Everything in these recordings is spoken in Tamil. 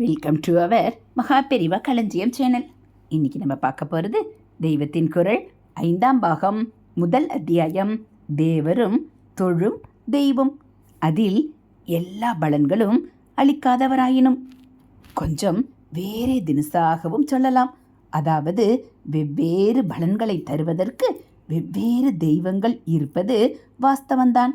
வெல்கம் டு அவர் மகா பெரிவா களஞ்சியம் சேனல் இன்னைக்கு நம்ம பார்க்க போகிறது தெய்வத்தின் குரல் ஐந்தாம் பாகம் முதல் அத்தியாயம் தேவரும் தொழும் தெய்வம். அதில் எல்லா பலன்களும் அளிக்காதவராயினும் கொஞ்சம் வேறே தினசாகவும் சொல்லலாம். அதாவது வெவ்வேறு பலன்களை தருவதற்கு வெவ்வேறு தெய்வங்கள் இருப்பது வாஸ்தவந்தான்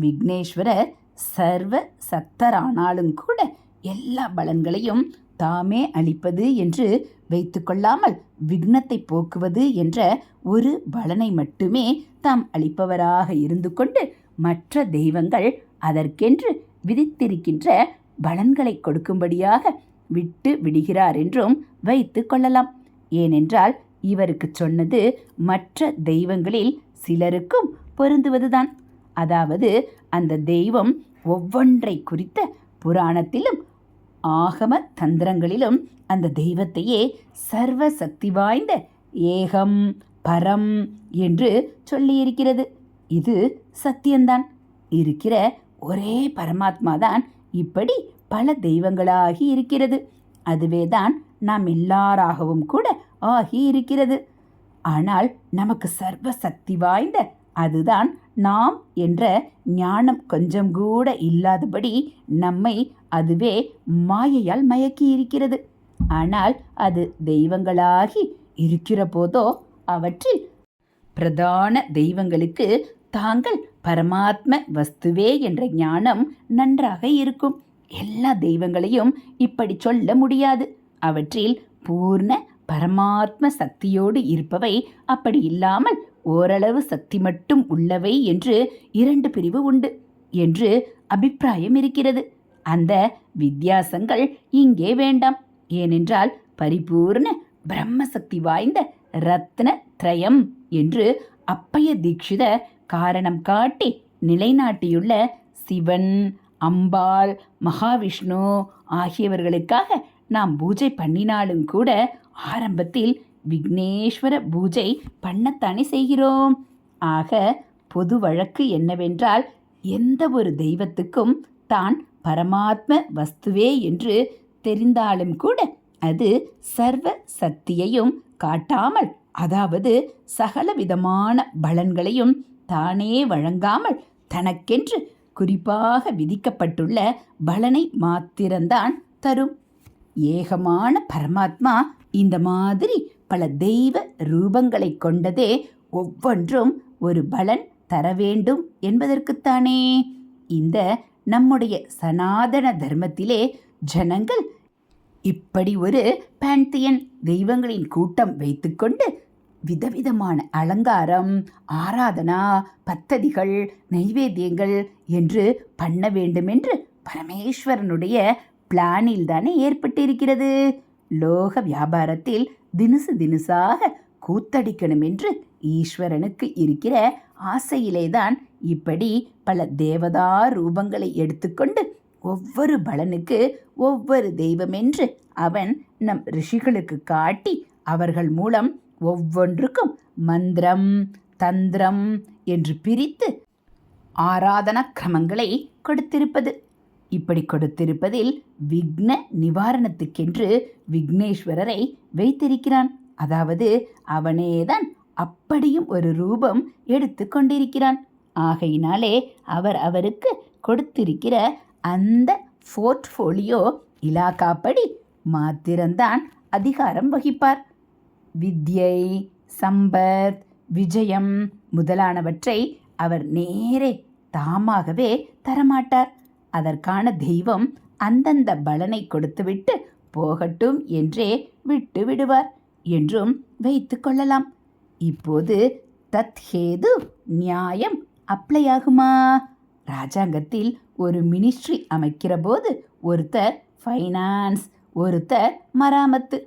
விக்னேஸ்வரர் சர்வ சக்தரானாலும் கூட எல்லா பலன்களையும் தாமே அளிப்பது என்று வைத்துக்கொள்ளாமல் விக்னத்தை போக்குவது என்ற ஒரு பலனை மட்டுமே தாம் அளிப்பவராக இருந்து கொண்டு மற்ற தெய்வங்கள் அதற்கென்று விதித்திருக்கின்ற பலன்களை கொடுக்கும்படியாக விட்டு விடுகிறார் என்றும் வைத்து கொள்ளலாம். ஏனென்றால் இவருக்கு சொன்னது மற்ற தெய்வங்களில் சிலருக்கும் பொருந்துவதுதான். அதாவது அந்த தெய்வம் ஒவ்வொன்றை குறித்த புராணத்திலும் ஆகம தந்திரங்களிலும் அந்த தெய்வத்தையே சர்வ சக்தி வாய்ந்த ஏகம் பரம் என்று சொல்லியிருக்கிறது. இது சத்தியம்தான் இருக்கிற ஒரே பரமாத்மா தான் இப்படி பல தெய்வங்களாகி இருக்கிறது. அதுவேதான் நாம் எல்லாராகவும் கூட ஆகி இருக்கிறது. ஆனால் நமக்கு சர்வ சக்தி வாய்ந்த அதுதான் நாம் என்ற ஞானம் கொஞ்சம் கூட இல்லாதபடி நம்மை அதுவே மாயையால் மயக்கி இருக்கிறது ஆனால் அது தெய்வங்களாகி இருக்கிற போதோ அவற்றில் பிரதான தெய்வங்களுக்கு தாங்கள் பரமாத்ம வஸ்துவே என்ற ஞானம் நன்றாக இருக்கும். எல்லா தெய்வங்களையும் இப்படி சொல்ல முடியாது. அவற்றில் பூர்ண பரமாத்ம சக்தியோடு இருப்பவை அப்படி இல்லாமல் ஓரளவு சக்தி மட்டும் உள்ளவை என்று இரண்டு பிரிவு உண்டு என்று அபிப்பிராயம் இருக்கிறது. அந்த வித்தியாசங்கள் இங்கே வேண்டாம். ஏனென்றால் பரிபூர்ண பிரம்மசக்தி வாய்ந்த ரத்ன திரயம் என்று அப்பய தீட்சித காரணம் காட்டி நிலைநாட்டியுள்ள சிவன் அம்பாள் மகாவிஷ்ணு ஆகியவர்களுக்காக நாம் பூஜை பண்ணினாலும் கூட ஆரம்பத்தில் விக்னேஸ்வர பூஜை பண்ணத்தானே செய்கிறோம்? ஆக பொது வழக்கு என்னவென்றால் எந்த ஒரு தெய்வத்துக்கும் தான் பரமாத்ம வஸ்துவே என்று தெரிந்தாலும் கூட அது சர்வ சக்தியையும் காட்டாமல் அதாவது சகல விதமான பலன்களையும் தானே வழங்காமல் தனக்கென்று குறிப்பாக விதிக்கப்பட்டுள்ள பலனை மாத்திரம்தான் தரும். ஏகமான பரமாத்மா இந்த மாதிரி பல தெய்வ ரூபங்களை கொண்டதே ஒவ்வொன்றும் ஒரு பலன் தர வேண்டும் என்பதற்குத்தானே. இந்த நம்முடைய சனாதன தர்மத்திலே ஜனங்கள் இப்படி ஒரு பேன்தியன் தெய்வங்களின் கூட்டம் வைத்துக்கொண்டு விதவிதமான அலங்காரம் ஆராதனா பத்ததிகள் நைவேத்தியங்கள் என்று பண்ண வேண்டுமென்று பரமேஸ்வரனுடைய பிளானில் தானே ஏற்பட்டிருக்கிறது. லோக வியாபாரத்தில் தினுசு தினுசாக கூத்தடிக்கணும் என்று ஈஸ்வரனுக்கு இருக்கிற ஆசையிலேதான் இப்படி பல தேவதா ரூபங்களை எடுத்துக்கொண்டு ஒவ்வொரு பலனுக்கு ஒவ்வொரு தெய்வம் என்று அவன் நம் ரிஷிகளுக்கு காட்டி அவர்கள் மூலம் ஒவ்வொன்றுக்கும் மந்திரம் தந்திரம் என்று பிரித்து ஆராதன கிரமங்களை கொடுத்திருப்பது. இப்படி கொடுத்திருப்பதில் விக்ன நிவாரணத்துக்கென்று விக்னேஸ்வரரை வைத்திருக்கிறான். அதாவது அவனேதான் அப்படியும் ஒரு ரூபம் எடுத்து கொண்டிருக்கிறான். ஆகையினாலே அவர் அவருக்கு கொடுத்திருக்கிற அந்த போர்ட்ஃபோலியோ இலாக்காப்படி மாத்திரம்தான் அதிகாரம் வகிப்பார். வித்யை சம்பத் விஜயம் முதலானவற்றை அவர் நேரே தாமாகவே தரமாட்டார். அதற்கான தெய்வம் அந்தந்த பலனை கொடுத்துவிட்டு போகட்டும் என்றே விட்டு விடுவார் என்றும் வைத்து கொள்ளலாம். இப்போது தத்ஹேது நியாயம் அப்ளை ஆகுமா ராஜாங்கத்தில் ஒரு மினிஸ்ட்ரி அமைக்கிற போது ஒருத்தர் ஃபைனான்ஸ் ஒருத்தர் மராமத்து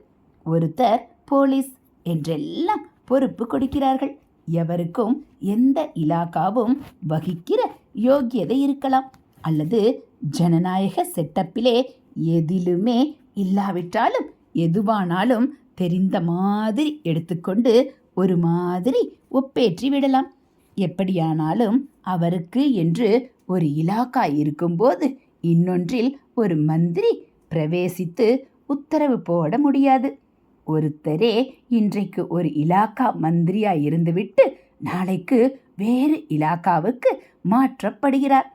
ஒருத்தர் போலீஸ் என்றெல்லாம் பொறுப்பு கொடுக்கிறார்கள். எவருக்கும் எந்த இலாக்காவும் வகிக்கிற யோக்கியதை இருக்கலாம். அல்லது ஜனநாயக செட்டப்பிலே எதிலுமே இல்லாவிட்டாலும் எதுவானாலும் தெரிந்த மாதிரி எடுத்துக்கொண்டு ஒரு மாதிரி ஒப்பேற்றி விடலாம். எப்படியானாலும் அவருக்கு என்று ஒரு இலாக்கா இருக்கும்போது இன்னொன்றில் ஒரு மந்திரி பிரவேசித்து உத்தரவு போட முடியாது. ஒருத்தரே இன்றைக்கு ஒரு இலாக்கா மந்திரியாக இருந்துவிட்டு நாளைக்கு வேறு இலாக்காவுக்கு மாற்றப்படுகிறார்.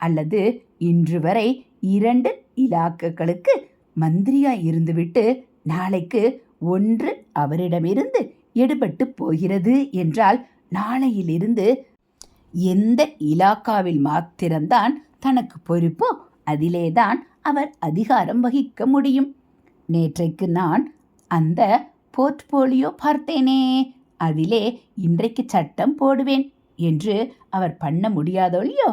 அல்லது இன்று வரை இரண்டு இலாக்குகளுக்கு மந்திரியா இருந்துவிட்டு நாளைக்கு ஒன்று அவரிடமிருந்து எடுபட்டு போகிறது என்றால் நாளையிலிருந்து எந்த இலாக்காவில் மாத்திரம்தான் தனக்கு பொறுப்போ அதிலேதான் அவர் அதிகாரம் வகிக்க முடியும். நேற்றைக்கு நான் அந்த போர்ட்போலியோ பார்த்தேனே அதிலே இன்றைக்கு சட்டம் போடுவேன் என்று அவர் பண்ண முடியாதொழியோ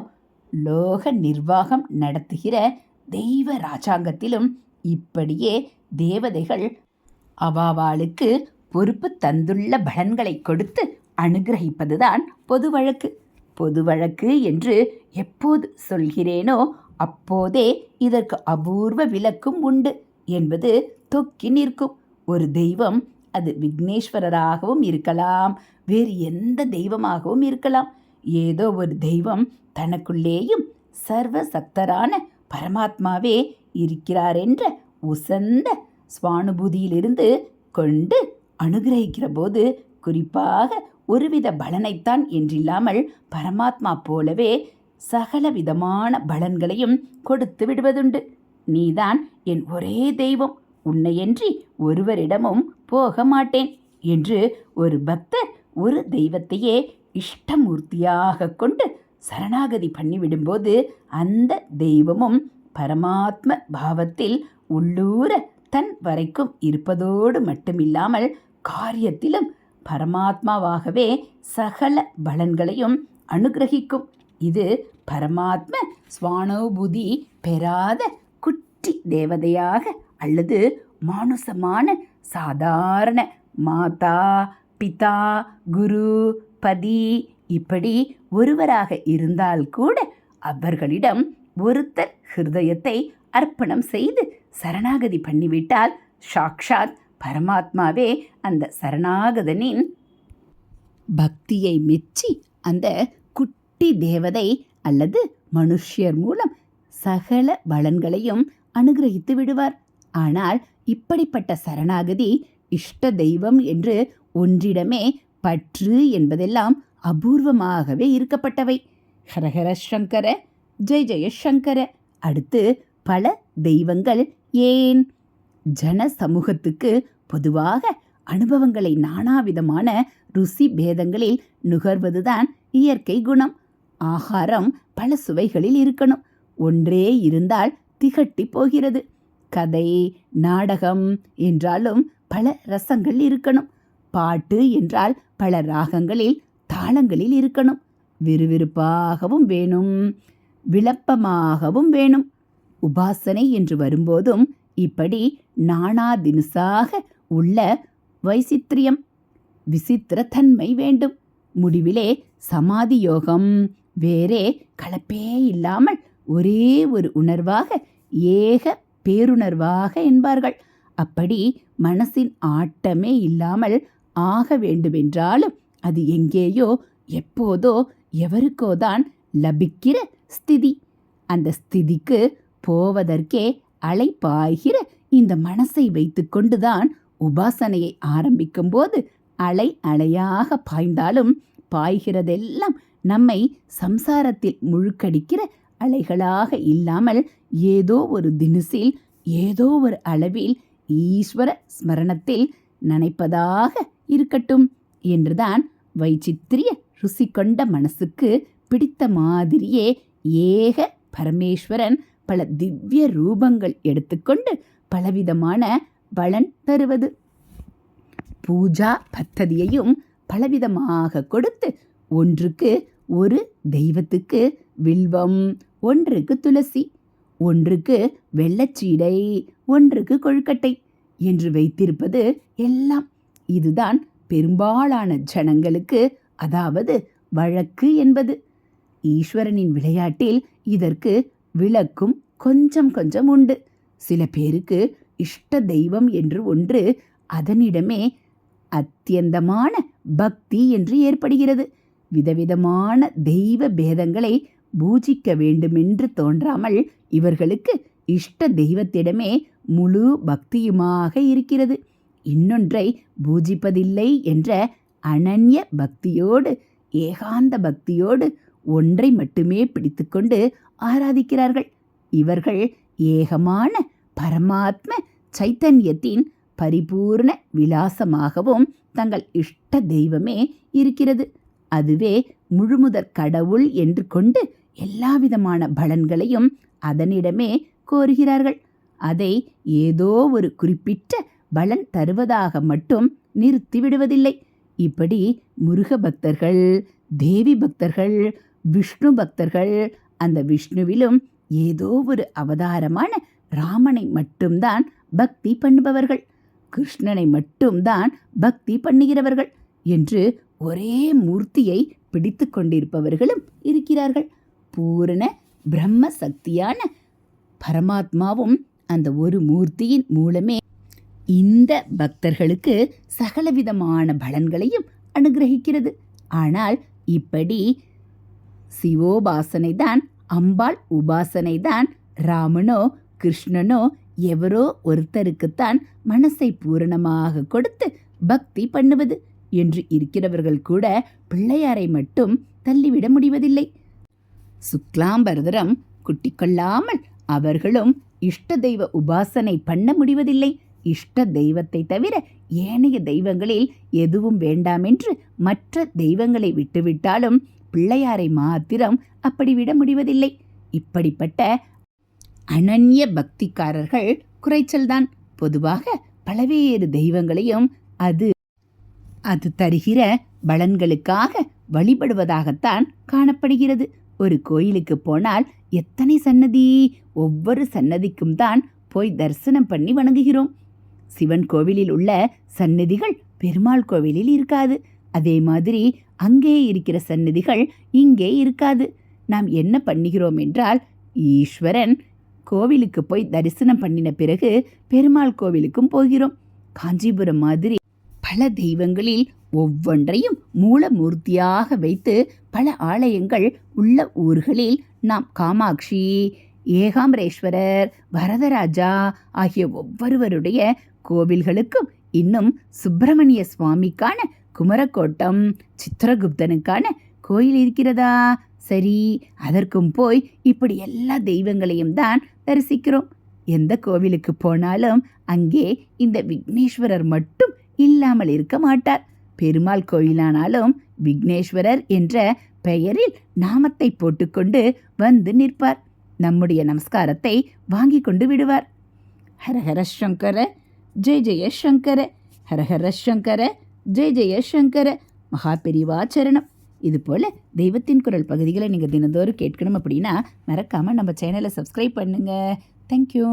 லோக நிர்வாகம் நடத்துகிற தெய்வ ராஜாங்கத்திலும் இப்படியே தேவதைகள் அவாவாளுக்கு பொறுப்பு தந்துள்ள பலன்களை கொடுத்து அனுகிரகிப்பதுதான் பொது வழக்கு. பொது வழக்கு என்று எப்போது சொல்கிறேனோ அப்போதே இதற்கு அபூர்வ விளக்கும் உண்டு என்பது தொக்கி நிற்கும். ஒரு தெய்வம் அது விக்னேஸ்வரராகவும் இருக்கலாம் வேறு எந்த தெய்வமாகவும் இருக்கலாம். ஏதோ ஒரு தெய்வம் தனக்குள்ளேயும் சர்வ சக்தரான பரமாத்மாவே இருக்கிறார் என்ற உசந்த சுவானுபூதியிலிருந்து கொண்டு அனுகிரகிக்கிற போது குறிப்பாக ஒருவித பலனைத்தான் என்றில்லாமல் பரமாத்மா போலவே சகல விதமான பலன்களையும் கொடுத்து விடுவதுண்டு. நீதான் என் ஒரே தெய்வம் உன்னையன்றி ஒருவரிடமும் போக மாட்டேன் என்று ஒரு பக்தர் ஒரு தெய்வத்தையே இஷ்டமூர்த்தியாக கொண்டு சரணாகதி பண்ணிவிடும்போது அந்த தெய்வமும் பரமாத்ம பாவத்தில் உள்ளூர தன் வரைக்கும் இருப்பதோடு மட்டுமில்லாமல் காரியத்திலும் பரமாத்மாவாகவே சகல பலன்களையும் அனுகிரகிக்கும். இது பரமாத்ம சுவானோபுதி பெறாத குட்டி தேவதையாக அல்லது மானுசமான சாதாரண மாதா பிதா குரு பதி இப்படி ஒருவராக இருந்தால் கூட அவர்களிடம் ஒருத்தர் ஹிருதயத்தை அர்ப்பணம் செய்து சரணாகதி பண்ணிவிட்டால் சாக்ஷாத் பரமாத்மாவே அந்த சரணாகதனின் பக்தியை மெச்சி அந்த குட்டி தேவதை அல்லது மனுஷ்யர் மூலம் சகல பலன்களையும் அனுகிரகித்து விடுவார். ஆனால் இப்படிப்பட்ட சரணாகதி இஷ்ட தெய்வம் என்று ஒன்றிடமே பற்று என்பதெல்லாம் அபூர்வமாகவே இருக்கப்பட்டவை. ஹரஹர சங்கர ஜெய ஜெய சங்கர. அடுத்து பல தெய்வங்கள் ஏன்? ஜன சமூகத்துக்கு பொதுவாக அனுபவங்களை நானாவிதமான ருசி பேதங்களில் நுகர்வதுதான் இயற்கை குணம். ஆகாரம் பல சுவைகளில் இருக்கணும். ஒன்றே இருந்தால் திகட்டி போகிறது. கதை நாடகம் என்றாலும் பல ரசங்கள் இருக்கணும். பாட்டு என்றால் பல ராகங்களில் தாளங்களில் இருக்கணும். விறுவிறுப்பாகவும் வேணும். விளப்பமாகவும் வேணும். உபாசனை என்று வரும்போதும் இப்படி நானா தினுசாக உள்ள வைசித்திரியம் விசித்திரத்தன்மை வேண்டும். முடிவிலே சமாதி யோகம் வேறே கலப்பே இல்லாமல் ஒரே ஒரு உணர்வாக ஏக பேருணர்வாக என்பார்கள். அப்படி மனசின் ஆட்டமே இல்லாமல் ஆக வேண்டுமென்றாலும் அது எங்கேயோ எப்போதோ எவருக்கோதான் லபிக்கிற ஸ்திதி. அந்த ஸ்திதிக்கு போவதற்கே அலை பாய்கிற இந்த மனசை வைத்துக்கொண்டுதான் உபாசனையை ஆரம்பிக்கும்போது அலை அலையாக பாய்ந்தாலும் பாய்கிறதெல்லாம் நம்மை சம்சாரத்தில் முழுக்கடிக்கிற அலைகளாக இல்லாமல் ஏதோ ஒரு தினுசில் ஏதோ ஒரு அளவில் ஈஸ்வர ஸ்மரணத்தில் நினைப்பதாக இருக்கட்டும் என்றுதான் வைச்சித்திரிய ருசி கொண்ட மனசுக்கு பிடித்த மாதிரியே ஏக பரமேஸ்வரன் பல திவ்ய ரூபங்கள் எடுத்துக்கொண்டு பலவிதமான பலன் தருவது. பூஜா பத்ததியையும் பலவிதமாக கொடுத்து ஒன்றுக்கு ஒரு தெய்வத்துக்கு வில்வம் ஒன்றுக்கு துளசி ஒன்றுக்கு வெள்ளச்சீடை ஒன்றுக்கு கொழுக்கட்டை என்று வைத்திருப்பது எல்லாம் இதுதான் பெரும்பாலான ஜனங்களுக்கு அதாவது வழக்கு என்பது. ஈஸ்வரனின் விளையாட்டில் இதற்கு விளக்கும் கொஞ்சம் கொஞ்சம் உண்டு. சில பேருக்கு இஷ்ட தெய்வம் என்று ஒன்று அதனிடமே அத்தியந்தமான பக்தி என்று ஏற்படுகிறது. விதவிதமான தெய்வ பேதங்களை பூஜிக்க வேண்டுமென்று தோன்றாமல் இவர்களுக்கு இஷ்ட தெய்வத்திடமே முழு பக்தியுமாக இருக்கிறது. இன்னொன்றை பூஜிப்பதில்லை என்ற அனன்ய பக்தியோடு ஏகாந்த பக்தியோடு ஒன்றை மட்டுமே பிடித்துக்கொண்டு ஆராதிக்கிறார்கள். இவர்கள் ஏகமான பரமாத்ம சைத்தன்யத்தின் பரிபூர்ண விலாசமாகவும் தங்கள் இஷ்ட தெய்வமே இருக்கிறது. அதுவே முழுமுதற் கடவுள் என்று கொண்டு எல்லாவிதமான பலன்களையும் அதனிடமே கோருகிறார்கள். அதை ஏதோ ஒரு குறிப்பிட்ட பலன் தருவதாக மட்டும் நிறுத்திவிடுவதில்லை. இப்படி முருக பக்தர்கள் தேவி பக்தர்கள் விஷ்ணு பக்தர்கள் அந்த விஷ்ணுவிலும் ஏதோ ஒரு அவதாரமான ராமனை மட்டும்தான் பக்தி பண்ணுபவர்கள். கிருஷ்ணனை மட்டும்தான் பக்தி பண்ணுகிறவர்கள் என்று ஒரே மூர்த்தியை பிடித்து கொண்டிருப்பவர்களும் இருக்கிறார்கள். பூரண பிரம்ம சக்தியான பரமாத்மாவும் அந்த ஒரு மூர்த்தியின் மூலமே இந்த பக்தர்களுக்கு சகலவிதமான பலன்களையும் அனுகிரகிக்கிறது. ஆனால் இப்படி சிவோபாசனை தான் அம்பாள் உபாசனை தான் ராமனோ கிருஷ்ணனோ எவரோ ஒருத்தருக்குத்தான் மனசை பூரணமாக கொடுத்து பக்தி பண்ணுவது என்று இருக்கிறவர்கள் கூட பிள்ளையாரை மட்டும் தள்ளிவிட முடிவதில்லை. சுக்லாம்பரதரம் குட்டிக்கொள்ளாமல் அவர்களும் இஷ்ட தெய்வ உபாசனை பண்ண முடிவதில்லை. இஷ்ட தெய்வத்தை தவிர ஏனைய தெய்வங்களில் எதுவும் வேண்டாமென்று மற்ற தெய்வங்களை விட்டுவிட்டாலும் பிள்ளையாரை மாத்திரம் அப்படி விட முடிவதில்லை. இப்படிப்பட்ட அனன்ய பக்திக்காரர்கள் குறைச்சல்தான். பொதுவாக பலவேறு தெய்வங்களையும் அது அது தருகிற பலன்களுக்காக வழிபடுவதாகத்தான் காணப்படுகிறது. ஒரு கோயிலுக்கு போனால் எத்தனை சன்னதி ஒவ்வொரு சன்னதிக்கும் தான் போய் தரிசனம் பண்ணி வணங்குகிறோம். சிவன் கோவிலில் உள்ள சன்னதிகள் பெருமாள் கோவிலில் இருக்காது. அதே மாதிரி அங்கே இருக்கிற சன்னதிகள் இங்கே இருக்காது. நாம் என்ன பண்ணுகிறோம் என்றால் ஈஸ்வரன் கோவிலுக்கு போய் தரிசனம் பண்ணின பிறகு பெருமாள் கோவிலுக்கும் போகிறோம். காஞ்சிபுரம் மாதிரி பல தெய்வங்களில் ஒவ்வொன்றையும் மூலமூர்த்தியாக வைத்து பல ஆலயங்கள் உள்ள ஊர்களில் நாம் காமாட்சி ஏகாம்பரேஸ்வரர் வரதராஜா ஆகிய ஒவ்வொருவருடைய கோவில்களுக்கும் இன்னும் சுப்பிரமணிய சுவாமிக்கான குமரக்கோட்டம் சித்திரகுப்தனுக்கான கோயில் இருக்கிறதா? சரி அதற்கும் போய் இப்படி எல்லா தெய்வங்களையும் தான் தரிசிக்கிறோம். எந்த கோவிலுக்கு போனாலும் அங்கே இந்த விக்னேஸ்வரர் மட்டும் இல்லாமல் இருக்க மாட்டார். பெருமாள் கோயிலானாலும் விக்னேஸ்வரர் என்ற பெயரில் நாமத்தை போட்டுக்கொண்டு வந்து நிற்பார். நம்முடைய நமஸ்காரத்தை வாங்கி கொண்டு விடுவார். ஹரஹர சங்கர ஜெய ஜெய சங்கர ஹரஹர சங்கர ஜெய ஜெய சங்கர மகா பெரிவாச்சரணம் இது போல் தெய்வத்தின் குரல் பகுதிகளை நீங்கள் தினந்தோறும் கேட்கணும் அப்படின்னா மறக்காமல் நம்ம சேனலை சப்ஸ்கிரைப் பண்ணுங்கள் தேங்க்யூ